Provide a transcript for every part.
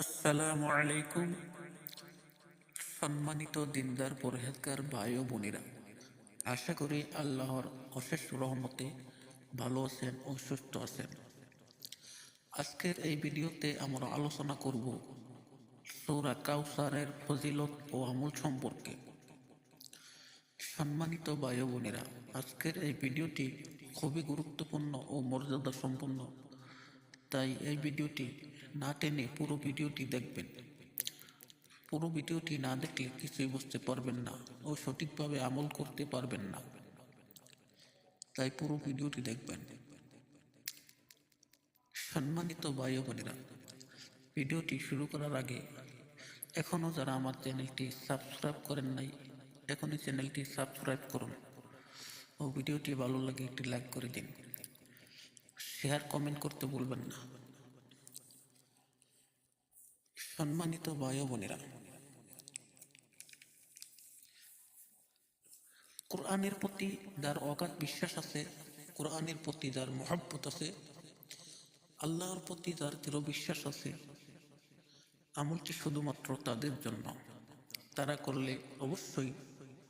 আসসালামু আলাইকুম। সম্মানিত দিনদার, পরহেজগার ভাই ও বোনেরা, আশা করি আল্লাহর অশেষ রহমতে ভালো আছেন ও সুস্থ আছেন। আজকের এই ভিডিওতে আমরা আলোচনা করব সৌরা কাউসারের ফজিলত ও আমল সম্পর্কে। সম্মানিত ভাই বোনেরা, আজকের এই ভিডিওটি খুবই গুরুত্বপূর্ণ ও মর্যাদা সম্পন্ন তাই এই ভিডিওটি না টেনে পুরো ভিডিওটি দেখবেন। পুরো ভিডিওটি না দেখলে কিছুই বুঝতে পারবেন না ও সঠিকভাবে আমল করতে পারবেন না। তাই পুরো ভিডিওটি দেখবেন। সম্মানিত ও বোনেরা, ভিডিওটি শুরু করার আগে এখনও যারা আমার চ্যানেলটি সাবস্ক্রাইব করেন নাই, এখনই চ্যানেলটি সাবস্ক্রাইব করুন। ও ভিডিওটি ভালো লাগে একটি লাইক করে দিন। শেয়ার, কমেন্ট করতে ভুলবেন না। সম্মানিত ও বোনেরা, কোরআনের প্রতি যার অগাধ বিশ্বাস আছে, কোরআনের প্রতি যার মহাব্বত আছে, আল্লাহর প্রতি যার দৃঢ় বিশ্বাস আছে, আমলটি শুধুমাত্র তাদের জন্য। তারা করলে অবশ্যই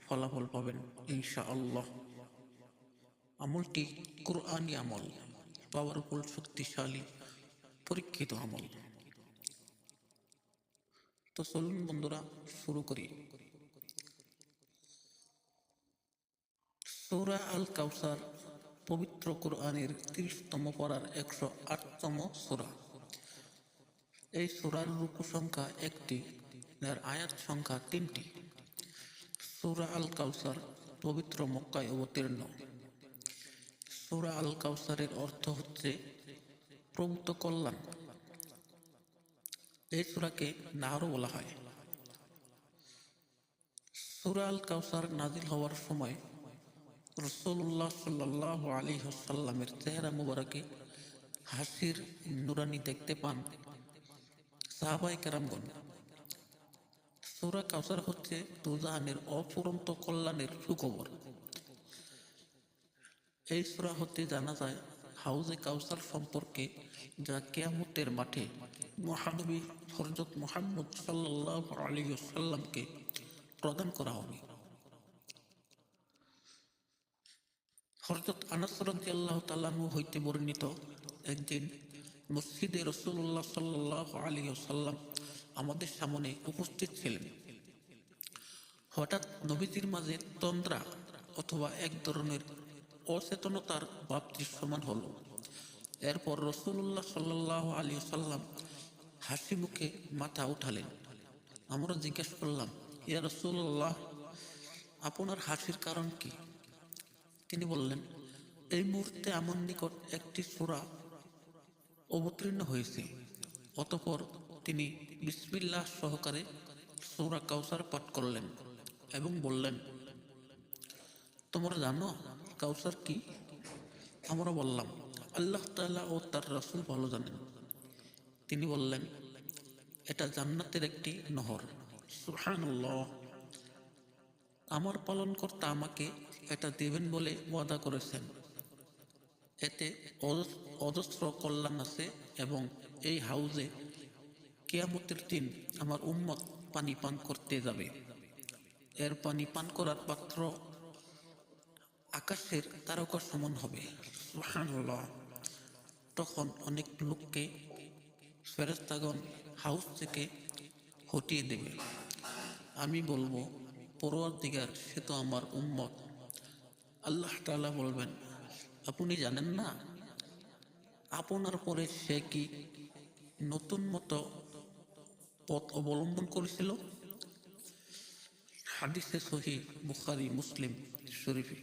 ফলাফল পাবেন ইনশা আল্লাহ আমলটি কোরআনি আমল পাওয়ার পাওয়ারফুল শক্তিশালী, পরীক্ষিত আমল। তো চলুন বন্ধুরা, শুরু করি। সৌরা আল কাউসার পবিত্র কোরআনের তিরিশতম পড়ার একশো আটতম সোরা। এই সোরার রূপ সংখ্যা একটি যার আয়াত সংখ্যা তিনটি। সৌরা আল কাউসার পবিত্র মক্কায় অবতীর্ণ। সৌরা আল কাউসারের অর্থ হচ্ছে প্রভুত কল্যাণ। এই সুরাকে নাহরও বলা হয়। সুরা আল কাউসার নাজিল হওয়ার সময় রসুল্লাহ সাল্লাহ আলী হাসাল্লামের চেহারা মুবারকে হাসির নুরানি দেখতে পান সাহাবাই কেরামগণ। সুরা কাউসার হচ্ছে দুজাহানের অপুরন্ত কল্যাণের সুখবর। এই সুরা হতে জানা যায় হাউজে কাউসার সম্পর্কে যা কেয়ামতের মাঠে মহানবী হরজত মোহাম্মদ সাল্লাহ আলী সাল্লামকে প্রদান করা হবে। হরজত আনাসরদি আল্লাহ তাল্লাহু হইতে বর্ণিত একদিন মসজিদে রসুল্লাহ সাল্লাহ আলী সাল্লাম আমাদের সামনে উপস্থিত ছিলেন। হঠাৎ নবীজির মাঝে তন্দ্রা অথবা এক ধরনের অচেতনতার ভাব দৃশ্যমান হলো। এরপর রসুল্লাহ সাল্লাহ আলী সাল্লাম হাসি মুখে মাথা উঠালেন। আমরা জিজ্ঞেস করলাম, ইয়া রসুল্লাহ আপনার হাসির কারণ কি? তিনি বললেন, এই মুহূর্তে আমার নিকট একটি সুরা অবতীর্ণ হয়েছে। অতপর তিনি বিসমিল্লাহ সহকারে সৌরা কাউসার পাঠ করলেন এবং বললেন, তোমরা জানো কাউসার কি? আমরা বললাম, আল্লাহ তালা ও তার রাসুল ভালো জানেন। তিনি বললেন, এটা জান্নাতের একটি নহর। সুহানুল্লাহ আমার পালনকর্তা আমাকে এটা দেবেন বলে ওয়াদা করেছেন। এতে অজস্র কল্যাণ আছে এবং এই হাউজে কেয়ামতের দিন আমার উম্মত পানি পান করতে যাবে। এর পানি পান করার পাত্র আকাশের তারকা সমান হবে। তখন অনেক লোককে ফেরেস্তাগণ হাউস থেকে হটিয়ে দেবে। আমি বলব পরোয়ার দিগার সে তো আমার উম্মত। আল্লাহ তালা বলবেন, আপনি জানেন না, আপনার পরে সে কি নতুন মতো পথ অবলম্বন করেছিল? হাদিসে সহি বুখারি, মুসলিম শরীফি।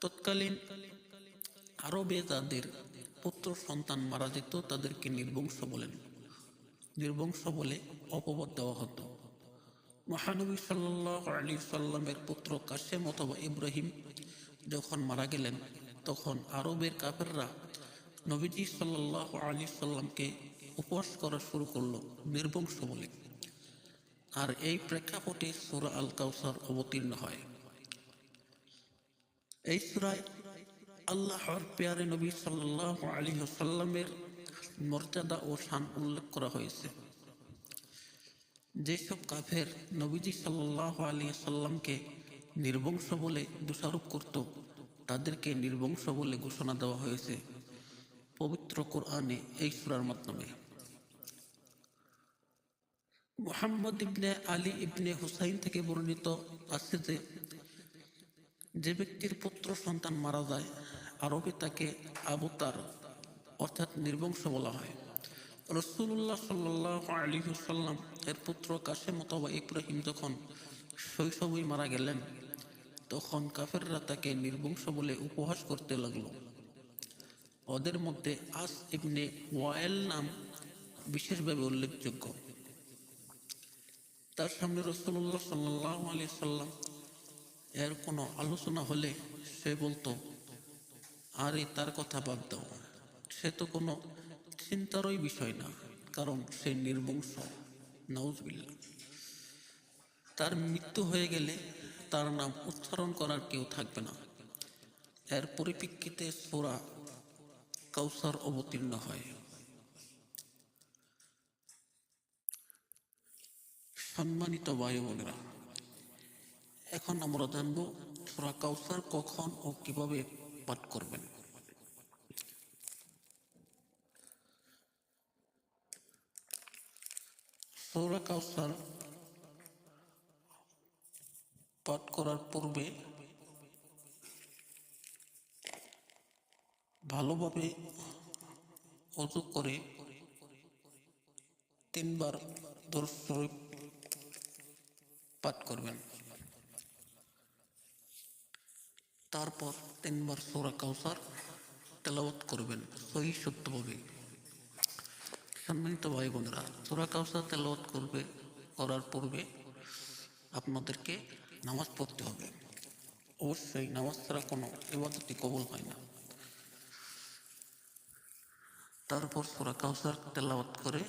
তৎকালীন আরবে পুত্র সন্তান মারা যেত, তাদেরকে নির্বংশ বলেন নির্বংশ বলে অপবাদ দেওয়া হতো। মহানবী সাল্লাহ আলী সাল্লামের পুত্র কাশেম অথবা ইব্রাহিম যখন মারা গেলেন, তখন আরবের কাফেররা নবীজি সাল্লাহ আলী সাল্লামকে উপবাস করা শুরু করল নির্বংশ বলে। আর এই প্রেক্ষাপটে সুরা আল কাউসার অবতীর্ণ হয়। এই সুরায় আল্লাহর পেয়ারে নবী সাল্লাহ আলী সাল্লামের মর্যাদা ও শান উল্লেখ করা হয়েছে। যেসব কাফের নবীজি সাল্লাহ আলী সাল্লামকে নির্বংশ বলে দোষারোপ করত, তাদেরকে নির্বংশ বলে ঘোষণা দেওয়া হয়েছে পবিত্র কোরআনে এই সুরার মাধ্যমে। মোহাম্মদ ইবনে আলী ইবনে হুসাইন থেকে বর্ণিত আছে যে যে ব্যক্তির পুত্র সন্তান মারা যায় আরবে তাকে আবতার অর্থাৎ নির্বংশ বলা হয়। রসুল্লাহ সাল্লাহ এর পুত্র কাশেম অথবা ইব্রাহিম যখন শৈশবেই মারা গেলেন, তখন কাফেররা তাকে নির্বংশ বলে উপহাস করতে লাগল। ওদের মধ্যে আস ইবনে ওয়াইল নাম বিশেষভাবে উল্লেখযোগ্য। তার সামনে রসুল্লাহ সাল্লাম এর কোনো আলোচনা হলে সে বলতো আরে তার কথা বাদ দাও। সে তো কোনো চিন্তারই বিষয় না, কারণ সে নির্বংশ। নাউজবিল্লা তার মৃত্যু হয়ে গেলে তার নাম উচ্চারণ করার কেউ থাকবে না। এর পরিপ্রেক্ষিতে সোরা কাউসার অবতীর্ণ হয়। সম্মানিত বায়ু বোনেরা এখন আমরা জানব সোরা কাউসার কখন ও কীভাবে পাঠ করবেন। পাঠ করার পূর্বে ভালোভাবে অজু করে তিনবার দরুদ শরীফ পাঠ করবেন। তারপর তিনবার সৌরা কাউসার তেলাওয়াত করবেন। সহি সত্যভাবে। সম্মানিত ভাই বোনেরা সুরা কাউসার তেলাওয়াত করবে, করার পূর্বে আপনাদেরকে নামাজ পড়তে হবে। অবশ্যই নামাজ ছাড়া কোনো ইবাদতই কবল হয় না। তারপর সোরা কাউসার তেলাওয়াত করে,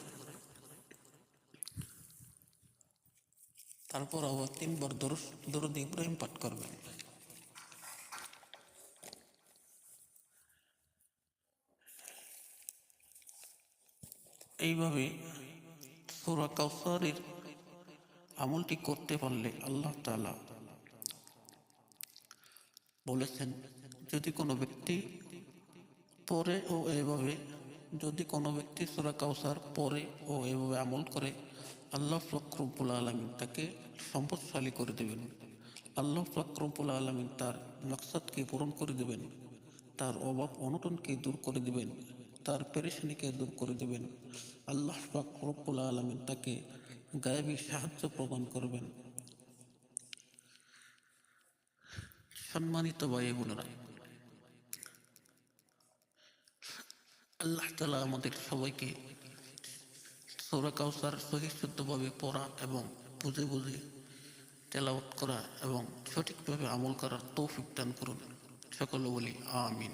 তারপর আবার তিনবার দরুদ ইব্রাহিম পাঠ করবেন। এইভাবে সুরা কাউসারের আমলটি করতে পারলে আল্লাহ তালা বলেছেন, যদি কোনো ব্যক্তি পরে ও এভাবে, যদি কোনো ব্যক্তি সুরা কাউসার পরে ও এভাবে আমল করে, আল্লাহ ফকরবুল আলমিন তাকে সম্পদশালী করে দেবেন। আল্লাহ ফকরবুল আলমিন তার মকসাদকে পূরণ করে দেবেন, তার অভাব অনটনকে দূর করে দেবেন। তার পেরেশানিকে দূর করে দেবেন। আল্লাহ ফকরবুল আলমিন তাকে গায়েবী সাহায্য প্রদান করবেন। সম্মানিত ভাই বোনেরা, আল্লাহ তালা আমাদের সবাইকে সৌরা কাউসার পড়া এবং বুঝে বুঝে তেলাওয়াত করা এবং সঠিকভাবে আমল করার তৌফিক দান করুন। সকলে বলি, আমিন।